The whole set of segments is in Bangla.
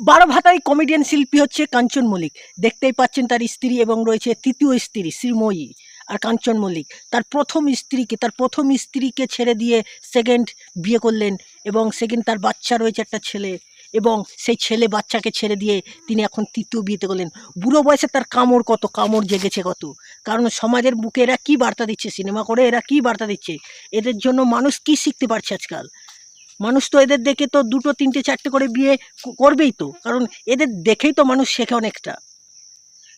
বারো ভাতাই কমেডিয়ান শিল্পী হচ্ছে কাঞ্চন মল্লিক। দেখতেই পাচ্ছেন তার স্ত্রী এবং রয়েছে তৃতীয় স্ত্রী, শ্রীময়ী আর কাঞ্চন মল্লিক। তার প্রথম স্ত্রীকে, তার প্রথম স্ত্রীকে ছেড়ে দিয়ে সেকেন্ড বিয়ে করলেন এবং সেকেন্ড তার বাচ্চা রয়েছে একটা ছেলে এবং সেই ছেলে বাচ্চাকে ছেড়ে দিয়ে তিনি এখন তৃতীয় বিয়েতে করলেন বুড়ো বয়সে তার কামড় কত, কামড় জেগেছে কত? কারণ সমাজের বুকে এরা কী বার্তা দিচ্ছে, সিনেমা করে এরা কী বার্তা দিচ্ছে? এদের জন্য মানুষ কী শিখতে পারছে আজকাল? মানুষ তো এদের দেখে তো দুটো, তিনটে, চারটে করে বিয়ে করবেই তো। কারণ এদের দেখেই তো মানুষ শেখে অনেকটা।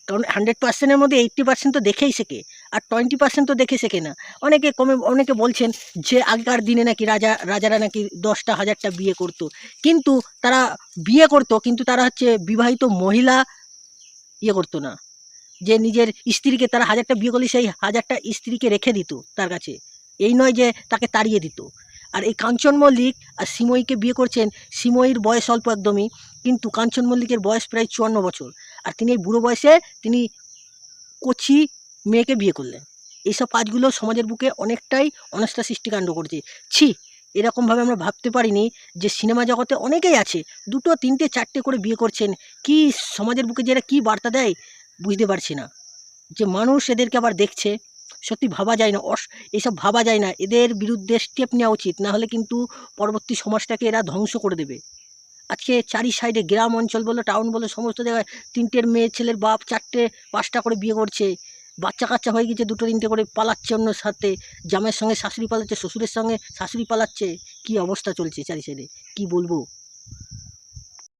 কারণ হান্ড্রেড পার্সেন্টের মধ্যে এইট্টি পার্সেন্ট তো দেখেই শেখে, আর টোয়েন্টি পার্সেন্ট তো দেখে শেখে না। অনেকে কমে, অনেকে বলছেন যে আগেকার দিনে নাকি রাজা, রাজারা নাকি দশটা, হাজারটা বিয়ে করতো। কিন্তু তারা বিয়ে করতো, কিন্তু তারা হচ্ছে বিবাহিত মহিলা ইয়ে করতো না। যে নিজের স্ত্রীকে তারা হাজারটা বিয়ে করলে সেই হাজারটা স্ত্রীকে রেখে দিত তার কাছে। এই নয় যে তাকে তাড়িয়ে দিত। আর এই কাঞ্চন মল্লিক আর সিময়ীকে বিয়ে করছেন, সিময়ীর বয়স অল্প একদমই, কিন্তু কাঞ্চন মল্লিকের বয়স প্রায় চুয়ান্ন বছর। আর তিনি এই বুড়ো বয়সে তিনি কচি মেয়েকে বিয়ে করলেন। এইসব কাজগুলো সমাজের বুকে অনেকটাই অনাস্থা সৃষ্টিকাণ্ড করছে। ছি, এরকমভাবে আমরা ভাবতে পারিনি যে সিনেমা জগতে অনেকেই আছে, দুটো, তিনটে, চারটে করে বিয়ে করছেন। কি সমাজের বুকে যে এরা কী বার্তা দেয়, বুঝতে পারছি না। যে মানুষ এদেরকে আবার দেখছে। সত্যি ভাবা যায় না, অস, এসব ভাবা যায় না। এদের বিরুদ্ধে স্টেপ নেওয়া উচিত, না হলে কিন্তু পরবর্তী সমাজটাকে এরা ধ্বংস করে দেবে। আজকে চারি সাইডে গ্রাম অঞ্চল বলো টাউন বলো, সমস্ত জায়গায় তিনটের মেয়ে ছেলের বাপ চারটে, পাঁচটা করে বিয়ে করছে। বাচ্চা কাচ্চা হয়ে গেছে, দুটো তিনটে করে পালাচ্ছে অন্য সাথে। জামের সঙ্গে শাশুড়ি পালাচ্ছে, শ্বশুরের সঙ্গে শাশুড়ি পালাচ্ছে। কি অবস্থা চলছে চারি সাইডে কি বলব?